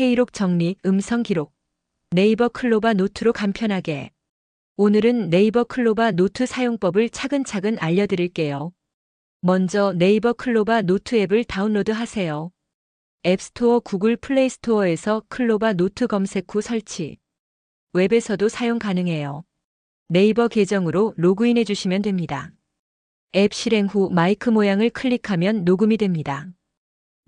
회의록 정리, 음성 기록. 네이버 클로바 노트로 간편하게. 오늘은 네이버 클로바 노트 사용법을 차근차근 알려드릴게요. 먼저 네이버 클로바 노트 앱을 다운로드 하세요. 앱스토어 구글 플레이 스토어에서 클로바 노트 검색 후 설치. 웹에서도 사용 가능해요. 네이버 계정으로 로그인해 주시면 됩니다. 앱 실행 후 마이크 모양을 클릭하면 녹음이 됩니다.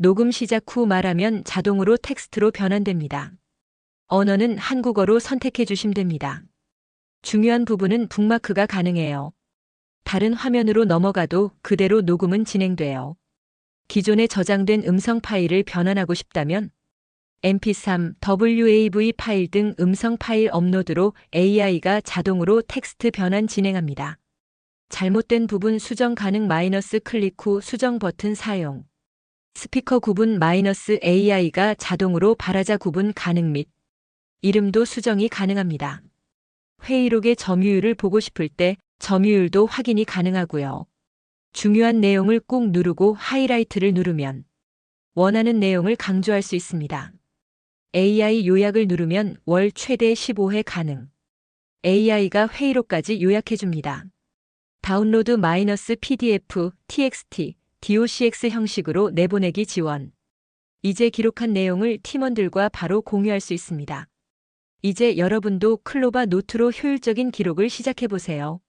녹음 시작 후 말하면 자동으로 텍스트로 변환됩니다. 언어는 한국어로 선택해 주시면 됩니다. 중요한 부분은 북마크가 가능해요. 다른 화면으로 넘어가도 그대로 녹음은 진행돼요. 기존에 저장된 음성 파일을 변환하고 싶다면 mp3, WAV 파일 등 음성 파일 업로드로 AI가 자동으로 텍스트 변환 진행합니다. 잘못된 부분 수정 가능 마이너스 클릭 후 수정 버튼 사용. 스피커 구분 마이너스 AI가 자동으로 발화자 구분 가능 및 이름도 수정이 가능합니다. 회의록의 점유율을 보고 싶을 때 점유율도 확인이 가능하고요. 중요한 내용을 꾹 누르고 하이라이트를 누르면 원하는 내용을 강조할 수 있습니다. AI 요약을 누르면 월 최대 15회 가능. AI가 회의록까지 요약해줍니다. 다운로드 마이너스 PDF, TXT, DOCX 형식으로 내보내기 지원. 이제 기록한 내용을 팀원들과 바로 공유할 수 있습니다. 이제 여러분도 클로바 노트로 효율적인 기록을 시작해보세요.